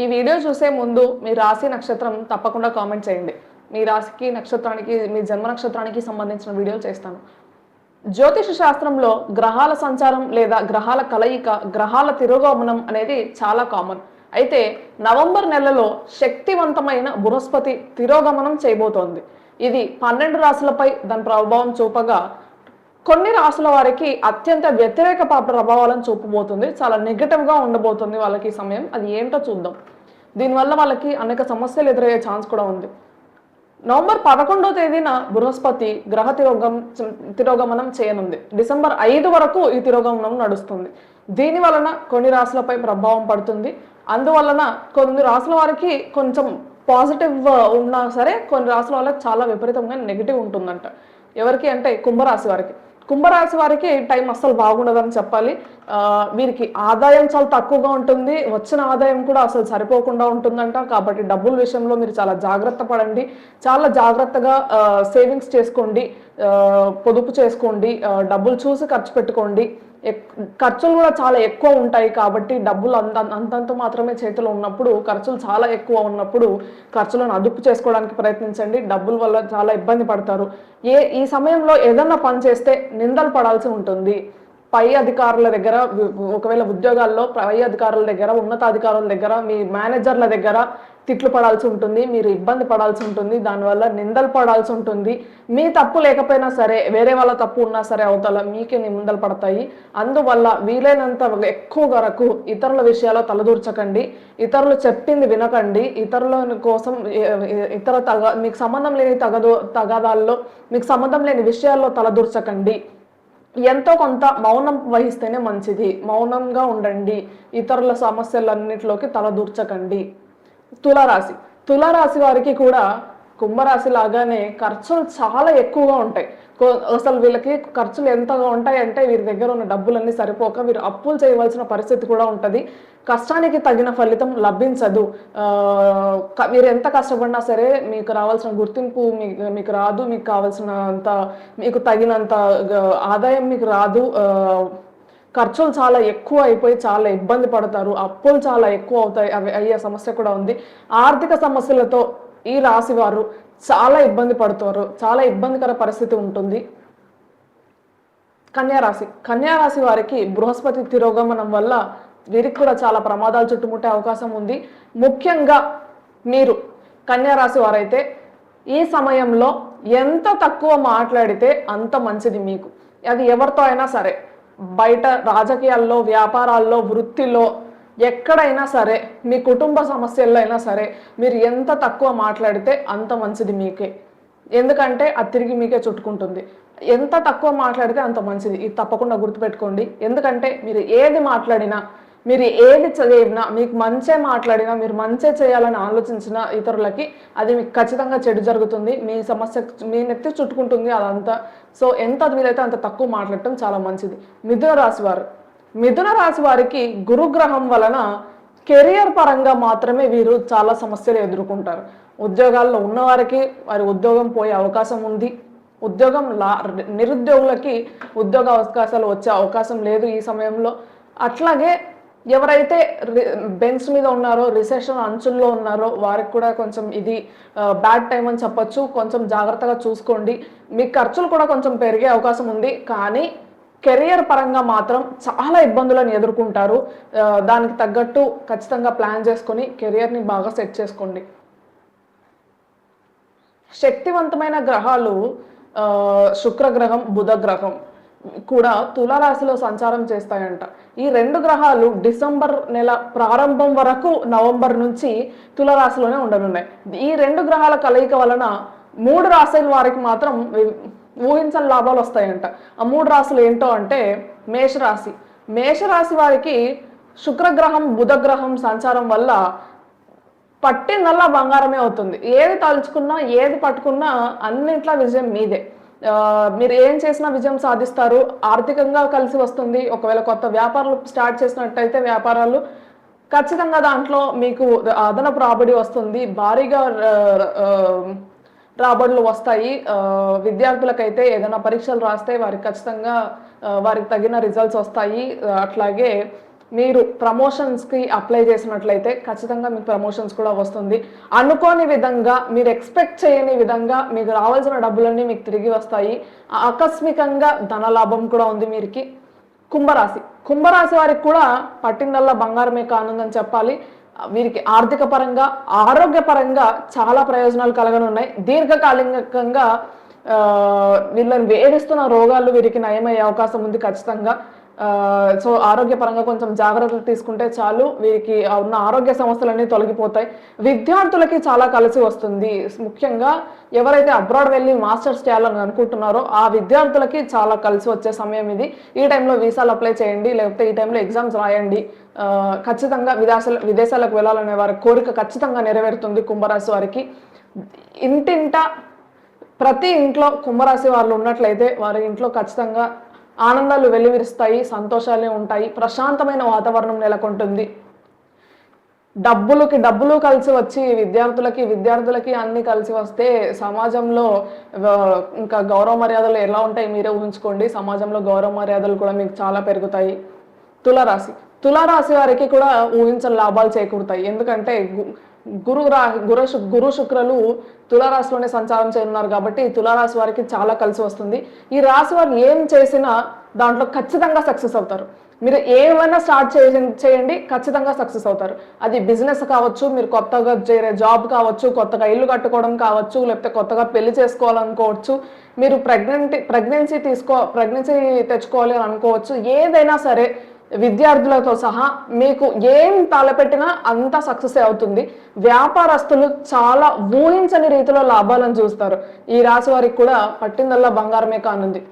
ఈ వీడియో చూసే ముందు మీ రాశి నక్షత్రం తప్పకుండా కామెంట్ చేయండి. మీ రాశికి నక్షత్రానికి మీ జన్మ నక్షత్రానికి సంబంధించిన వీడియోలు చేస్తాను. జ్యోతిష శాస్త్రంలో గ్రహాల సంచారం లేదా గ్రహాల కలయిక గ్రహాల తిరోగమనం అనేది చాలా కామన్ అయితే నవంబర్ నెలలో శక్తివంతమైన బృహస్పతి తిరోగమనం చేయబోతోంది. ఇది పన్నెండు రాశులపై దాని ప్రభావం చూపగా కొన్ని రాసుల వారికి అత్యంత వ్యతిరేక ప్రభావాలను చూపబోతుంది. చాలా నెగటివ్గా ఉండబోతుంది వాళ్ళకి ఈ సమయం. అది ఏంటో చూద్దాం. దీనివల్ల వాళ్ళకి అనేక సమస్యలు ఎదురయ్యే ఛాన్స్ కూడా ఉంది. నవంబర్ పదకొండో తేదీన బృహస్పతి గ్రహ తిరోగం తిరోగమనం చేయనుంది. డిసెంబర్ ఐదు వరకు ఈ తిరోగమనం నడుస్తుంది. దీని వలన కొన్ని రాశులపై ప్రభావం పడుతుంది. అందువలన కొన్ని రాశుల వారికి కొంచెం పాజిటివ్ ఉన్నా సరే కొన్ని రాశుల వాళ్ళకి చాలా విపరీతంగా నెగిటివ్ ఉంటుందంట. ఎవరికి అంటే కుంభరాశి వారికి. కుంభరాశి వారికి టైం అస్సలు బాగుండదని చెప్పాలి. వీరికి ఆదాయం చాలా తక్కువగా ఉంటుంది. వచ్చిన ఆదాయం కూడా అసలు సరిపోకుండా ఉంటుందంట. కాబట్టి డబ్బుల విషయంలో మీరు చాలా జాగ్రత్త పడండి. చాలా జాగ్రత్తగా సేవింగ్స్ చేసుకోండి. పొదుపు చేసుకోండి. డబ్బులు చూసి ఖర్చు పెట్టుకోండి. ఖర్చులు కూడా చాలా ఎక్కువ ఉంటాయి కాబట్టి డబ్బులు అంత అంతంత మాత్రమే చేతిలో ఉన్నప్పుడు ఖర్చులు చాలా ఎక్కువ ఉన్నప్పుడు ఖర్చులను అదుపు చేసుకోవడానికి ప్రయత్నించండి. డబ్బుల వల్ల చాలా ఇబ్బంది పడతారు. ఏ ఈ సమయంలో ఏదన్నా పని చేస్తే నిందలు పడాల్సి ఉంటుంది. పై అధికారుల దగ్గర ఒకవేళ ఉద్యోగాల్లో పై అధికారుల దగ్గర ఉన్నతాధికారుల దగ్గర మీ మేనేజర్ల దగ్గర తిట్లు పడాల్సి ఉంటుంది మీరు ఇబ్బంది పడాల్సి ఉంటుంది దానివల్ల నిందలు పడాల్సి ఉంటుంది. మీ తప్పు లేకపోయినా సరే వేరే వాళ్ళ తప్పు ఉన్నా సరే అవతల మీకే నిందలు పడతాయి. అందువల్ల వీలైనంత ఎక్కువ వరకు ఇతరుల విషయాల్లో తలదూర్చకండి. ఇతరులు చెప్పింది వినకండి. ఇతరుల కోసం ఇతర తగ మీకు సంబంధం లేని తగదు తగాదాల్లో మీకు సంబంధం లేని విషయాల్లో తలదూర్చకండి. ఎంతో కొంత మౌనం వహిస్తేనే మంచిది. మౌనంగా ఉండండి. ఇతరుల సమస్యలన్నిటిలోకి తలదూర్చకండి తులారాశి. తులారాశి వారికి కూడా కుంభరాశి లాగానే ఖర్చులు చాలా ఎక్కువగా ఉంటాయి. అసలు వీళ్ళకి ఖర్చులు ఎంతగా ఉంటాయి అంటే వీరి దగ్గర ఉన్న డబ్బులన్నీ సరిపోక వీరు అప్పులు చేయవలసిన పరిస్థితి కూడా ఉంటుంది. కష్టానికి తగిన ఫలితం లభించదు. మీరు ఎంత కష్టపడినా సరే మీకు రావాల్సిన గుర్తింపు మీకు మీకు రాదు మీకు కావాల్సినంత మీకు తగినంత ఆదాయం మీకు రాదు. ఖర్చులు చాలా ఎక్కువ అయిపోయి చాలా ఇబ్బంది పడతారు. అప్పులు చాలా ఎక్కువ అవుతాయి. అవి అయ్యే సమస్య కూడా ఉంది. ఆర్థిక సమస్యలతో ఈ రాశి వారు చాలా ఇబ్బంది పడుతారు చాలా ఇబ్బందికర పరిస్థితి ఉంటుంది. కన్యారాశి. కన్యారాశి వారికి బృహస్పతి తిరోగమనం వల్ల వీరికి కూడా చాలా ప్రమాదాలు చుట్టుముట్టే అవకాశం ఉంది. ముఖ్యంగా మీరు కన్యారాశి వారైతే ఈ సమయంలో ఎంత తక్కువ మాట్లాడితే అంత మంచిది మీకు. అది ఎవరితో అయినా సరే. బయట రాజకీయాల్లో వ్యాపారాల్లో వృత్తిలో ఎక్కడైనా సరే మీ కుటుంబ సమస్యల్లో అయినా సరే మీరు ఎంత తక్కువ మాట్లాడితే అంత మంచిది మీకే. ఎందుకంటే అది తిరిగి మీకే చుట్టుకుంటుంది. ఎంత తక్కువ మాట్లాడితే అంత మంచిది. ఇది తప్పకుండా గుర్తుపెట్టుకోండి. ఎందుకంటే మీరు ఏది మాట్లాడినా మీరు ఏది చదివినా మీకు మంచే మాట్లాడినా మీరు మంచే చేయాలని ఆలోచించిన ఇతరులకి అది మీకు ఖచ్చితంగా చెడు జరుగుతుంది. మీ సమస్య మీ నెత్తి చుట్టుకుంటుంది అదంతా. సో ఎంత వీలైతే అంత తక్కువ మాట్లాడటం చాలా మంచిది. మిథున రాశి వారు మిథున రాశి వారికి గురుగ్రహం వలన కెరియర్ పరంగా మాత్రమే వీరు చాలా సమస్యలు ఎదుర్కొంటారు. ఉద్యోగాల్లో ఉన్నవారికి వారి ఉద్యోగం పోయే అవకాశం ఉంది. ఉద్యోగం లా నిరుద్యోగులకి ఉద్యోగ అవకాశాలు వచ్చే అవకాశం లేదు ఈ సమయంలో. అట్లాగే ఎవరైతే బెంచ్ మీద ఉన్నారో రిసెషన్ అంచుల్లో ఉన్నారో వారికి కూడా కొంచెం ఇది బ్యాడ్ టైం అని చెప్పొచ్చు. కొంచెం జాగ్రత్తగా చూసుకోండి. మీ ఖర్చులు కూడా కొంచెం పెరిగే అవకాశం ఉంది. కానీ కెరియర్ పరంగా మాత్రం చాలా ఇబ్బందులను ఎదుర్కొంటారు. దానికి తగ్గట్టు ఖచ్చితంగా ప్లాన్ చేసుకొని కెరియర్ని బాగా సెట్ చేసుకోండి. శక్తివంతమైన గ్రహాలు శుక్రగ్రహం బుధ గ్రహం కూడా తులారాశిలో సంచారం చేస్తాయంట. ఈ రెండు గ్రహాలు డిసెంబర్ నెల ప్రారంభం వరకు నవంబర్ నుంచి తులరాశిలోనే ఉండనున్నాయి. ఈ రెండు గ్రహాల కలయిక వలన మూడు రాశుల వారికి మాత్రం ఊహించని లాభాలు వస్తాయంట. ఆ మూడు రాశులు ఏంటో అంటే మేషరాశి. మేషరాశి వారికి శుక్రగ్రహం బుధగ్రహం సంచారం వల్ల పట్టిందల్లా బంగారమే అవుతుంది. ఏది తలుచుకున్నా ఏది పట్టుకున్నా అన్నింట్లో విజయం మీదే. మీరు ఏం చేసినా విజయం సాధిస్తారు. ఆర్థికంగా కలిసి వస్తుంది. ఒకవేళ కొత్త వ్యాపారాలు స్టార్ట్ చేసినట్టయితే వ్యాపారాలు ఖచ్చితంగా దాంట్లో మీకు అదనపు రాబడి వస్తుంది. భారీగా రాబడులు వస్తాయి. విద్యార్థులకైతే ఏదైనా పరీక్షలు రాస్తే వారికి ఖచ్చితంగా వారికి తగిన రిజల్ట్స్ వస్తాయి. అట్లాగే మీరు ప్రమోషన్స్కి అప్లై చేసినట్లయితే ఖచ్చితంగా మీకు ప్రమోషన్స్ కూడా వస్తుంది. అనుకోని విధంగా మీరు ఎక్స్పెక్ట్ చేయని విధంగా మీకు రావాల్సిన డబ్బులన్నీ మీకు తిరిగి వస్తాయి. ఆకస్మికంగా ధనలాభం కూడా ఉంది మీరికి. కుంభరాశి. కుంభరాశి వారికి కూడా పట్టిందల్లా బంగారమే కానుందని చెప్పాలి. వీరికి ఆర్థిక పరంగా ఆరోగ్యపరంగా చాలా ప్రయోజనాలు కలగనున్నాయి. దీర్ఘకాలికంగా వీళ్ళని వేధిస్తున్న రోగాలు వీరికి నయమయ్యే అవకాశం ఉంది ఖచ్చితంగా. సో ఆరోగ్యపరంగా కొంచెం జాగ్రత్తలు తీసుకుంటే చాలు. వీరికి ఉన్న ఆరోగ్య సమస్యలన్నీ తొలగిపోతాయి. విద్యార్థులకి చాలా కలిసి వస్తుంది. ముఖ్యంగా ఎవరైతే అబ్రాడ్ వెళ్ళి మాస్టర్స్ చేయాలని అనుకుంటున్నారో ఆ విద్యార్థులకి చాలా కలిసి వచ్చే సమయం ఇది. ఈ టైంలో వీసాలు అప్లై చేయండి. లేకపోతే ఈ టైంలో ఎగ్జామ్స్ రాయండి. ఖచ్చితంగా విదేశాల విదేశాలకు వెళ్ళాలనే వారి కోరిక ఖచ్చితంగా నెరవేరుతుంది కుంభరాశి వారికి. ఇంటింట ప్రతి ఇంట్లో కుంభరాశి వాళ్ళు ఉన్నట్లయితే వారి ఇంట్లో ఖచ్చితంగా ఆనందాలు వెల్లివిరుస్తాయి సంతోషాలే ఉంటాయి ప్రశాంతమైన వాతావరణం నెలకొంటుంది. డబ్బులకి డబ్బులు కలిసి వచ్చి విద్యార్థులకి విద్యార్థులకి అన్ని కలిసి వస్తే సమాజంలో ఇంకా గౌరవ మర్యాదలు ఎలా ఉంటాయి మీరే ఊహించుకోండి. సమాజంలో గౌరవ మర్యాదలు కూడా మీకు చాలా పెరుగుతాయి. తులారాశి. తులారాశి వారికి కూడా ఊహించని లాభాలు చేకూరుతాయి. ఎందుకంటే గురు రా గురు శు- గురు శుక్రులు తులారాశిలోనే సంచారం చేయనున్నారు కాబట్టి తులారాశి వారికి చాలా కలిసి వస్తుంది. ఈ రాశి వారు ఏం చేసినా దాంట్లో ఖచ్చితంగా సక్సెస్ అవుతారు. మీరు ఏమైనా స్టార్ట్ చేయండి ఖచ్చితంగా సక్సెస్ అవుతారు. అది బిజినెస్ కావచ్చు మీరు కొత్తగా చేరే జాబ్ కావచ్చు కొత్తగా ఇల్లు కట్టుకోవడం కావచ్చు లేకపోతే కొత్తగా పెళ్ళి చేసుకోవాలనుకోవచ్చు మీరు ప్రెగ్నెంట్ ప్రెగ్నెన్సీ తీసుకో ప్రెగ్నెన్సీ తెచ్చుకోవాలి అని అనుకోవచ్చు ఏదైనా సరే విద్యార్థులతో సహా మీకు ఏం తలపెట్టినా అంతా సక్సెస్ అవుతుంది. వ్యాపారస్తులు చాలా ఊహించని రీతిలో లాభాలను చూస్తారు. ఈ రాశి వారికి కూడా పట్టిందల్లా బంగారమే కానుంది.